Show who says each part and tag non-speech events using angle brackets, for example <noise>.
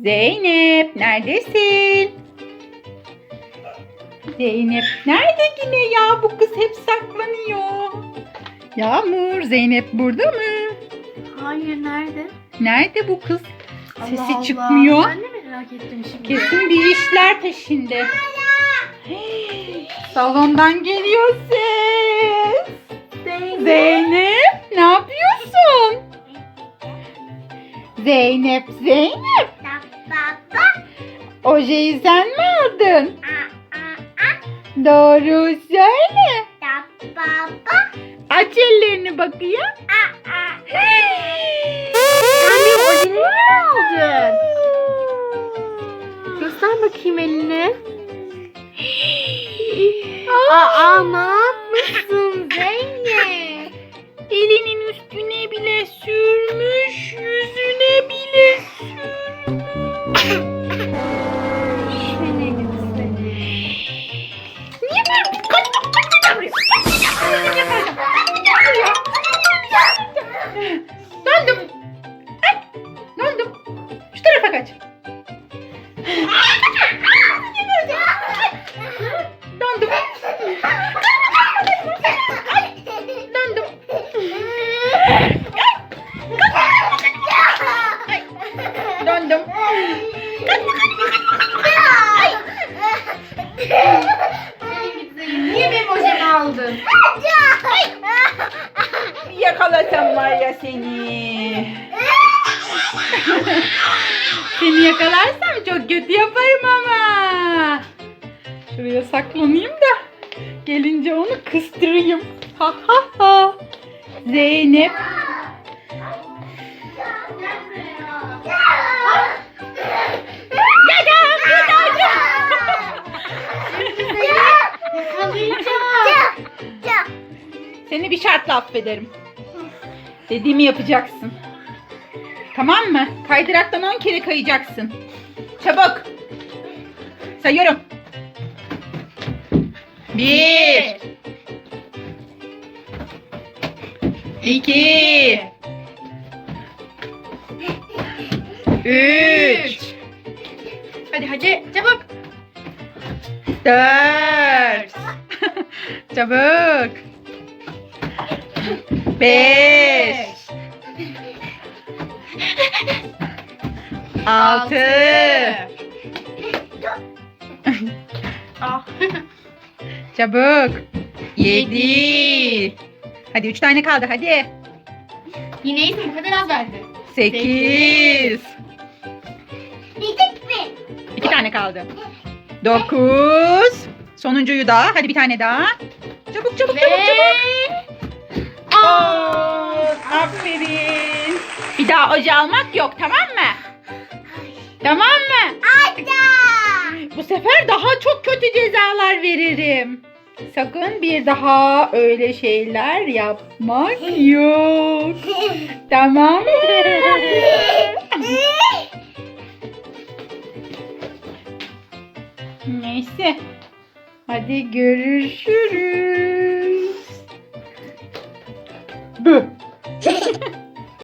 Speaker 1: Zeynep neredesin? Zeynep nerede yine ya? Bu kız hep saklanıyor. Yağmur Zeynep burada mı?
Speaker 2: Hayır nerede?
Speaker 1: Nerede bu kız? Sesi
Speaker 2: Allah Allah.
Speaker 1: çıkmıyor.
Speaker 2: Ben de merak ettim şimdi.
Speaker 1: Kesin bir işler peşinde. Hey, <gasps> Salondan geliyor ses.
Speaker 2: Zeynep.
Speaker 1: Zeynep ne yapıyorsun? Zeynep Zeynep ojeyi sen mi aldın? Doğru söyle. Aç ellerini bakayım.
Speaker 2: Ojelerimi mi aldın? Göster bakayım elini. Aa ne yapmışsın Zeynep?
Speaker 1: Elinin üstüne bile sürmüş, Döndüm. Döndüm. Döndüm.
Speaker 2: Niye benim ojemi aldın?
Speaker 1: Yakalasam var ya seni. Seni yakalarsam çok kötü yaparım ama. Şuraya saklanayım da gelince onu kıstırayım. Ha ha ha. Zeynep. Seni bir şartla affederim. Dediğimi yapacaksın. Tamam mı? Kaydıraktan 10 kere kayacaksın. Çabuk. Sayıyorum. Bir. İki. Üç.
Speaker 2: Hadi hadi çabuk.
Speaker 1: Dört. <laughs> Çabuk. Beş. Altı.
Speaker 2: Ah. <laughs>
Speaker 1: Çabuk. Yedi. Hadi üç tane kaldı hadi.
Speaker 2: Yine iyisin bu kadar az verdi.
Speaker 1: Sekiz. İki tane kaldı. Dokuz. Sonuncuyu da. Hadi bir tane daha. Çabuk çabuk çabuk çabuk. Oo, aferin. Bir daha oje almak yok tamam mı? veririm. Sakın bir daha öyle şeyler yapmak yok. tamam mı? Neyse. Hadi görüşürüz. Bı. <laughs>